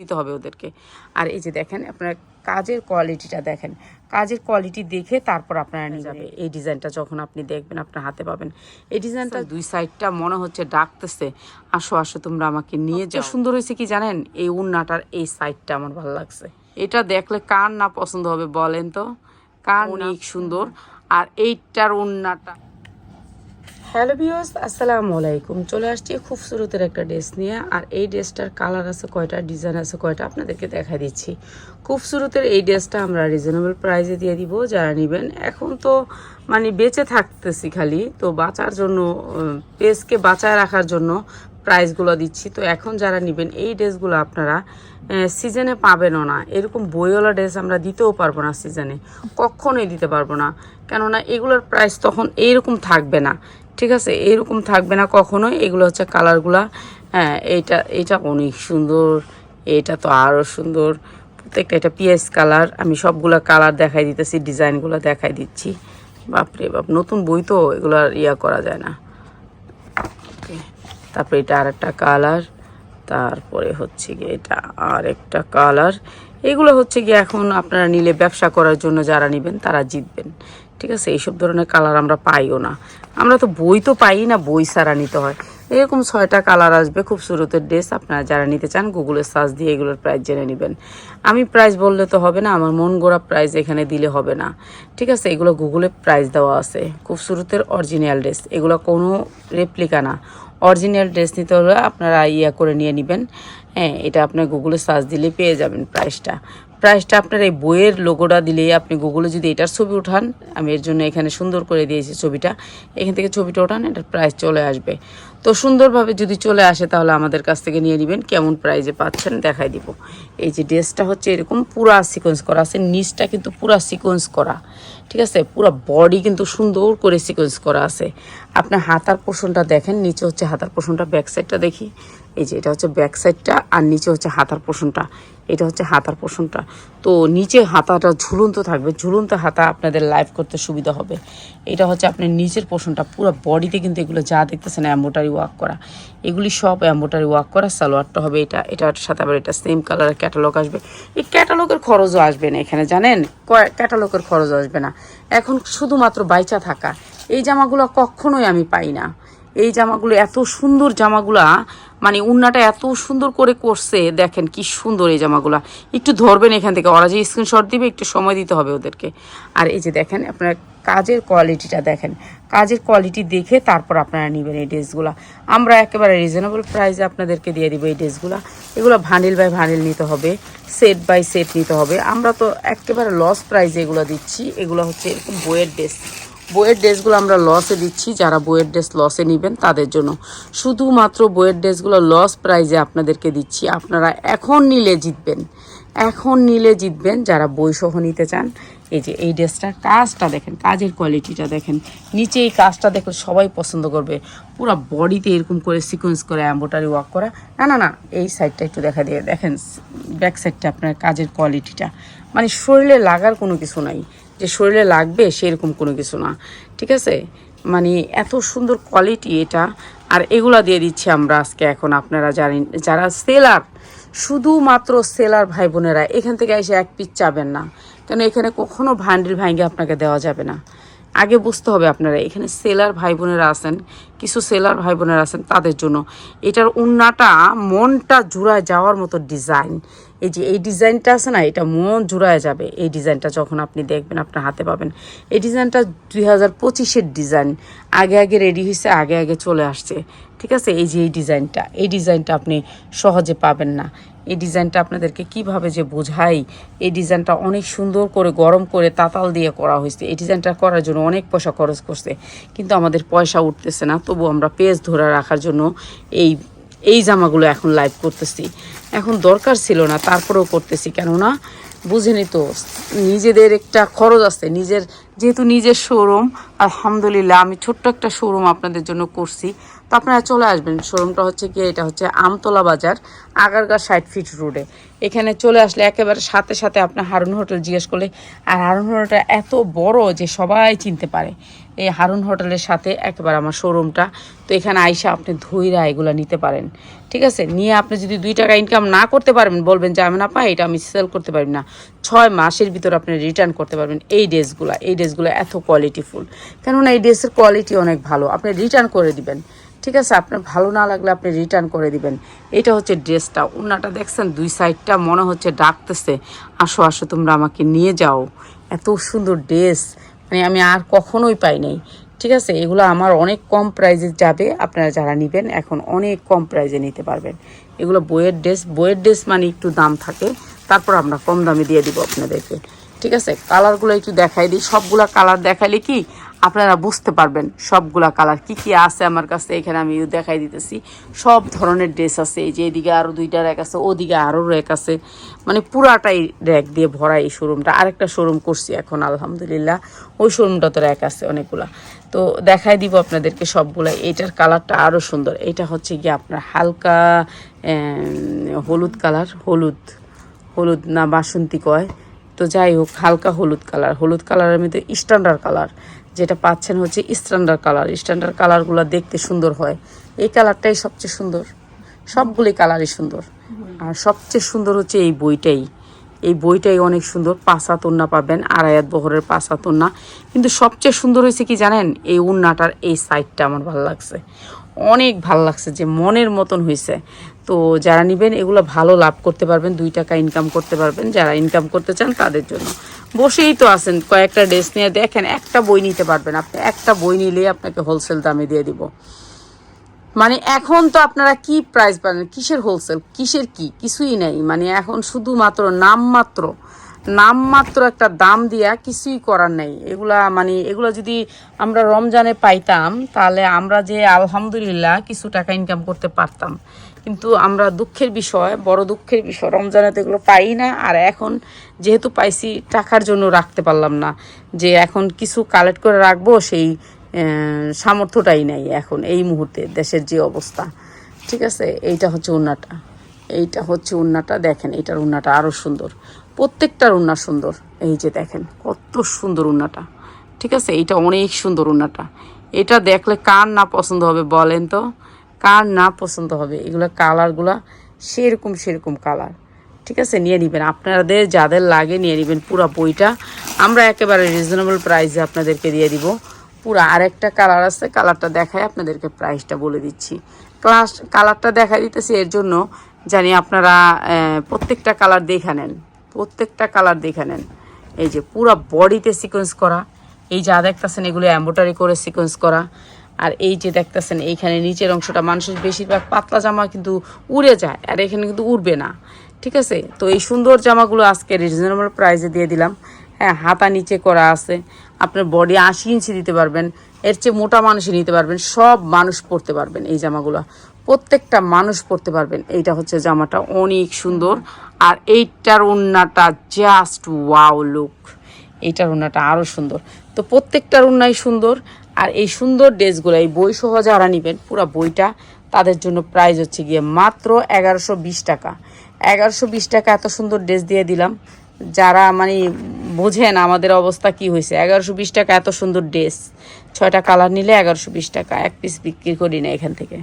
দিতে হবে ওদেরকে। আর এই যে দেখেন আপনার কাজের কোয়ালিটিটা দেখেন। কাজের কোয়ালিটি দেখে তারপর আপনারা নিয়ে যাবে। এই ডিজাইনটা যখন আপনি দেখবেন আপনার হাতে পাবেন। এই ডিজাইনটা দুই সাইডটা মনে হচ্ছে ডাকতেছে। আসো আসো তোমরা আমাকে নিয়ে যাও। সুন্দর হয়েছে কি জানেন? এই উন্নাটার এই সাইডটা আমার ভালো লাগছে। এটা দেখলে কার না পছন্দ হবে বলেন তো? কার অনেক সুন্দর? আর এইটার উন্নাটা হ্যালো ভিউয়ার্স, আসসালামু আলাইকুম। চলে আসছি খুবসুরতের একটা ড্রেস নিয়ে, আর এই ড্রেসটার কালার আছে কয়টা, ডিজাইন আছে কয়টা আপনাদেরকে দেখা দিচ্ছি। খুবসুরতের এই ড্রেসটা আমরা রিজনেবল প্রাইসে দিয়ে দিব, যারা নেবেন। এখন তো মানে বেঁচে থাকতেছি খালি, তো বাঁচার জন্য পেজকে বাঁচায় রাখার জন্য প্রাইসগুলো দিচ্ছি। তো এখন যারা নেবেন, এই ড্রেসগুলো আপনারা সিজনে পাবেনও না। এরকম বইওয়ালা ড্রেস আমরা দিতেও পারব না সিজনে। কখনোই দিতে পারব না। কেননা এগুলোর প্রাইস তখন এইরকম থাকবে না। ঠিক আছে? এরকম থাকবে না কখনোই। এগুলো হচ্ছে কালারগুলা। হ্যাঁ এইটা এটা অনেক সুন্দর। এটা তো আরও সুন্দর। প্রত্যেকটা এটা পিএস কালার। আমি সবগুলা কালার দেখাই দিতেছি, ডিজাইনগুলো দেখাই দিচ্ছি। বাপরে বাপ, নতুন বই তো এগুলো আর ইয়া করা যায় না। তারপরে এটা আর একটা কালার। তারপরে হচ্ছে গিয়ে এটা আর একটা কালার। এগুলো হচ্ছে গিয়ে এখন আপনারা নিলে ব্যবসা করার জন্য যারা নেবেন, তারা জিতবেন। ঠিক আছে, এইসব ধরনের কালার আমরা পাইও না। আমরা তো বই তো পাই না, বই সারা নিতে হয়। এরকম ছয়টা কালার আসবে খুব সুরতের ড্রেস আপনারা যারা নিতে চান গুগলে সার্চ দিয়ে এগুলোর প্রাইস জেনে নেবেন। আমি প্রাইস বললে তো হবে না, আমার মন গড়া প্রাইস এখানে দিলে হবে না। ঠিক আছে, এগুলো গুগলে প্রাইস দেওয়া আছে। খুব সুরতের অরিজিনাল ড্রেস এগুলো কোনো রেপ্লিকা না। অরিজিনাল ড্রেস নিতে হলে আপনারা ইয়া করে নিয়ে নেবেন। হ্যাঁ এটা আপনার গুগলে সার্চ দিলে পেয়ে যাবেন প্রাইসটা প্রাইসটা আপনার এই বইয়ের লোগোটা দিলে আপনি গুগলে যদি এটার ছবি উঠান, আমি এর জন্য এখানে সুন্দর করে দিয়েছি ছবিটা। এখান থেকে ছবিটা ওঠান, এটার প্রাইস চলে আসবে। তো সুন্দরভাবে যদি চলে আসে, তাহলে আমাদের কাছ থেকে নিয়ে নেবেন। কেমন প্রাইজে পাচ্ছেন দেখাই দিব। এই যে ড্রেসটা হচ্ছে এরকম পুরা সিকোয়েন্স করা আছে নিচটা কিন্তু পুরা সিকোয়েন্স করা, ঠিক আছে? পুরো বডি কিন্তু সুন্দর করে সিকোয়েন্স করা আছে। আপনার হাতার পোষণটা দেখেন, নিচে হচ্ছে হাতার পোষণটা ব্যাক সাইডটা দেখি। এই যে এটা হচ্ছে ব্যাক সাইডটা আর নিচে হচ্ছে হাতার পোষণটা এটা হচ্ছে হাতার পোষণটা তো নিচে হাতাটা ঝুলন্ত থাকবে। ঝুলন্ত হাতা আপনাদের লাইভ করতে সুবিধা হবে। এটা হচ্ছে আপনার নিচের পোষণটা। পুরো বডিতে কিন্তু এগুলো যা দেখতেছেন অ্যাম্বোটারি ওয়ার্ক করা। এগুলি সব অ্যাম্বোটারি ওয়ার্ক করা। সালোয়ারটা হবে এটা। এটার সাথে আবার এটা সেম কালারের ক্যাটালগ আসবে। এই ক্যাটালগের খরচও আসবে না এখানে, জানেন? ক্যাটালগের খরচ আসবে না। এখন শুধুমাত্র বাইচা থাকা। এই জামাগুলো কখনোই আমি পাই না। এই জামাগুলো, এত সুন্দর জামাগুলা মানে উন্নাটা এত সুন্দর করে করছে, দেখেন কি সুন্দর এই জামাগুলা। একটু ধরবেন এখান থেকে, ওরা যে স্ক্রিনশট দিবে, একটু সময় দিতে হবে ওদেরকে। আর এই যে দেখেন, আপনার কাজের কোয়ালিটিটা দেখেন। কাজের কোয়ালিটি দেখে তারপর আপনারা নেবেন এই ড্রেসগুলো। আমরা একেবারে রিজনেবল প্রাইসে আপনাদেরকে দিয়ে দিব এই ড্রেসগুলো। এগুলো ভান্ডিল বাই ভান্ডিল নিতে হবে সেট বাই সেট নিতে হবে। আমরা তো একেবারে লস প্রাইসে এগুলো দিচ্ছি। এগুলো হচ্ছে এরকম বইয়ের ড্রেস বইয়ের ড্রেসগুলো আমরা লসে দিচ্ছি। যারা বইয়ের ড্রেস লসে নেবেন, তাদের জন্য। শুধুমাত্র বইয়ের ড্রেসগুলো লস প্রাইজে আপনাদেরকে দিচ্ছি। আপনারা এখন নিলে জিতবেন। এখন নিলে জিতবেন যারা বই সহ নিতে চান। এই যে এই ড্রেসটার কাজটা দেখেন, কাজের কোয়ালিটিটা দেখেন। নিচে এই কাজটা দেখলে সবাই পছন্দ করবে। পুরো বডিতে এরকম করে সিকোয়েন্স করে অ্যাম্বোটারি ওয়ার্ক করা। না না না, এই সাইডটা একটু দেখা দিয়ে দেখেন ব্যাক সাইডটা আপনার কাজের কোয়ালিটিটা মানে শরীরে লাগার কোনো কিছু নাই। যে শরীরে লাগবে সেরকম কোনো কিছু না। ঠিক আছে? মানে এত সুন্দর কোয়ালিটি এটা। আর এগুলা দিয়ে দিচ্ছি আমরা আজকে এখন আপনারা জানেন যারা সেলার শুধুমাত্র সেলার ভাই বোনেরা এখান থেকে এসে এক পিস চাবেন না। কেন এখানে কখনো ভান্ডিল ভাঙ্গে আপনাকে দেওয়া যাবে না। আগে বুঝতে হবে আপনারা, এখানে সেলার ভাই বোনেরা আছেন, কিছু সেলার ভাই বোনেরা আছেন তাদের জন্য। এটার উন্নাটা, মনটা জুড়ায় যাওয়ার মতো ডিজাইন এই যে, এই ডিজাইনটা আছে না, এটা মন জুড়ায় যাবে। এই ডিজাইনটা যখন আপনি দেখবেন, আপনার হাতে পাবেন। এই ডিজাইনটা দুই হাজার পঁচিশের ডিজাইন। আগে আগে রেডি হয়েছে আগে আগে চলে আসছে। ঠিক আছে? এই যে, এই ডিজাইনটা এই ডিজাইনটা আপনি সহজে পাবেন না। এই ডিজাইনটা আপনাদেরকে কীভাবে যে বোঝাই, এই ডিজাইনটা অনেক সুন্দর করে, গরম করে তাতাল দিয়ে করা হয়েছে। এই ডিজাইনটা করার জন্য অনেক পয়সা খরচ করছে। কিন্তু আমাদের পয়সা উঠতেছে না। তবু আমরা পেজ ধরে রাখার জন্য এই এই জামাগুলো এখন লাইভ করতেছি। এখন দরকার ছিল না, তারপরেও করতেছি, কেননা বুঝেনি তো নিজেদের একটা খরচ আছে, নিজের যেহেতু নিজের শোরুম আলহামদুলিল্লাহ আমি ছোট্ট একটা শোরুম আপনাদের জন্য করছি। তো আপনারা চলে আসবেন শোরুমটা হচ্ছে কি এটা হচ্ছে আমতলা বাজার, আগারগা ষাট ফিট রোডে এখানে চলে আসলে একেবারে সাথে সাথে আপনার হারুন হোটেল জিজ্ঞেস করলে, আর হারুন হোটেলটা এত বড় যে সবাই চিনতে পারে। এই হারুন হোটেলের সাথে একবার আমার শোরুমটা তো এখানে আইসা আপনি ধৈরা এগুলো নিতে পারেন। ঠিক আছে? নিয়ে আপনি যদি দুই টাকা ইনকাম না করতে পারবেন, বলবেন যে, আমি না পাই, এটা আমি সেল করতে পারি না। ছয় মাসের ভিতর আপনি রিটার্ন করতে পারবেন এই ড্রেসগুলো। এই ড্রেসগুলো এত কোয়ালিটিফুল কেননা এই ড্রেসের কোয়ালিটি অনেক ভালো। আপনি রিটার্ন করে দিবেন। ঠিক আছে? আপনার ভালো না লাগলে আপনি রিটার্ন করে দিবেন। এটা হচ্ছে ড্রেসটা। উন্নাটা দেখছেন, দুই সাইডটা মনে হচ্ছে ডাকতেছে। আসো আসো, তোমরা আমাকে নিয়ে যাও। এত সুন্দর ড্রেস। মানে আমি আর কখনোই পাই নাই। ঠিক আছে? এগুলো আমার অনেক কম প্রাইজে যাবে, আপনারা যারা নেবেন, এখন অনেক কম প্রাইজে নিতে পারবেন। এগুলো বইয়ের ড্রেস বইয়ের ড্রেস মানে একটু দাম থাকে, তারপর আমরা কম দামে দিয়ে দিব আপনাদেরকে। ঠিক আছে? কালারগুলো একটু দেখাই দিই। সবগুলো কালার দেখাইলে কি? আপনারা বুঝতে পারবেন সবগুলা কালার কি কি আছে আমার কাছে, এখানে আমি দেখাই দিতেছি। সব ধরনের ড্রেস আছে, এই যে এদিকে আরও দুইটা র্যাক আছে, ওদিকে আরও র্যাক আছে। মানে পুরাটাই র্যাক দিয়ে ভরা এই শোরুমটা আরেকটা শোরুম করছি এখন, আলহামদুলিল্লাহ। ওই শোরুমটা তো র্যাক আছে অনেকগুলা। তো দেখাই দিব আপনাদেরকে সবগুলা এইটার কালারটা আরও সুন্দর। এটা হচ্ছে গিয়ে আপনার হালকা হলুদ কালার, হলুদ হলুদ না বাসন্তী কয়। তো যাই হোক, হালকা হলুদ কালার। হলুদ কালারের মধ্যে স্ট্যান্ডার্ড কালার। যেটা পাচ্ছেন হচ্ছে স্ট্যান্ডার্ড কালার স্ট্যান্ডার্ড কালারগুলো দেখতে সুন্দর হয়। এই কালারটাই সবচেয়ে সুন্দর। সবগুলি কালারই সুন্দর। আর সবচেয়ে সুন্দর হচ্ছে এই বইটাই। এই বইটাই অনেক সুন্দর। পাঁচাত উন্না পাবেন আড়াইয়াত বহরের পাঁচাত উন্না কিন্তু সবচেয়ে সুন্দর হয়েছে কি জানেন? এই উন্নাটার এই সাইডটা আমার ভালো লাগছে। অনেক ভালো লাগছে যে মনের মতন হয়েছে। তো যারা নেবেন এগুলো ভালো লাভ করতে পারবেন। দুই টাকা ইনকাম করতে পারবেন। যারা ইনকাম করতে চান তাদের জন্য। বসেই তো আছেন, কয়েকটা ড্রেস নিয়ে। দেখেন, একটা বই নিতে পারবেন আপনি। একটা বই নিলেই আপনাকে হোলসেল দামে দিয়ে দিব। মানে এখন তো আপনারা কি প্রাইস পাবেন কিসের হোলসেল কিসের কি? কিছুই নেই। মানে এখন শুধুমাত্র নামমাত্র নামমাত্র একটা দাম দিয়া কিছুই করার নেই। এগুলা মানে এগুলো যদি আমরা রমজানে পাইতাম, তাহলে আমরা যে আলহামদুলিল্লাহ কিছু টাকা ইনকাম করতে পারতাম। কিন্তু আমরা দুঃখের বিষয়, বড় দুঃখের বিষয়। রমজানে তো এগুলো পাই না, আর এখন যেহেতু পাইছি, টাকার জন্য রাখতে পারলাম না। যে এখন কিছু কালেক্ট করে রাখব, সেই সামর্থ্যটাই নাই এখন এই মুহূর্তে দেশের যে অবস্থা। ঠিক আছে? এইটা হচ্ছে উন্নাটা এইটা হচ্ছে উন্নাটা দেখেন এইটার উন্নাটা আরও সুন্দর। প্রত্যেকটার উন্না সুন্দর। এই যে দেখেন, কত সুন্দর উন্নাটা ঠিক আছে? এইটা অনেক সুন্দর উন্নাটা এটা দেখলে কার না পছন্দ হবে বলেন তো? কার না পছন্দ হবে, এগুলো কালারগুলা সেরকম সেরকম কালার ঠিক আছে? নিয়ে নেবেন। আপনাদের যাদের লাগে নিয়ে নেবেন পুরো বইটা। আমরা একেবারে রিজনেবল প্রাইসে আপনাদেরকে দিয়ে দিব। পুরো আরেকটা কালার আছে কালারটা দেখায় আপনাদেরকে প্রাইসটা বলে দিচ্ছি। ক্লাস কালারটা দেখা দিতেছি এর জন্য জানি আপনারা প্রত্যেকটা কালার দেখে নেন। প্রত্যেকটা কালার দেখে নেন। এই যে পুরো বডিতে সিকোয়েন্স করা, এই যা দেখতেছেন এগুলো এম্বোটারি করে সিকোয়েন্স করা। আর এই যে দেখতেছেন, এইখানে নিচের অংশটা মানুষের বেশিরভাগ পাতলা জামা কিন্তু উড়ে যায় আর এখানে কিন্তু উড়বে না। ঠিক আছে? তো এই সুন্দর জামাগুলো আজকে রিজনেবল প্রাইসে দিয়ে দিলাম। হ্যাঁ হাতা নিচে করা আছে। আপনার বডি আশি ইঞ্চি দিতে পারবেন, এর চেয়ে মোটা মানুষই নিতে পারবেন, সব মানুষ পরতে পারবেন এই জামাগুলো। প্রত্যেকটা মানুষ পরতে পারবেন, এইটা হচ্ছে জামাটা অনেক সুন্দর। আর এইটার ওন্নাটা জাস্ট ওয়াও লুক এইটার ওন্নাটা আরও সুন্দর। তো প্রত্যেকটার ওন্নাই সুন্দর। আর এই সুন্দর ড্রেসগুলো, এই বই সহ যারা নেবেন, পুরো বইটা তাদের জন্য প্রাইস হচ্ছে গিয়ে মাত্র এগারোশো বিশ টাকা। এগারোশো বিশ টাকা এত সুন্দর ড্রেস দিয়ে দিলাম। যারা মানে বোঝেন আমাদের অবস্থা কি হয়েছে, এগারোশো বিশ টাকা এত সুন্দর ড্রেস। ছয়টা কালার নিলে এগারোশো বিশ টাকা, এক পিস বিক্রি করি না এখান থেকে।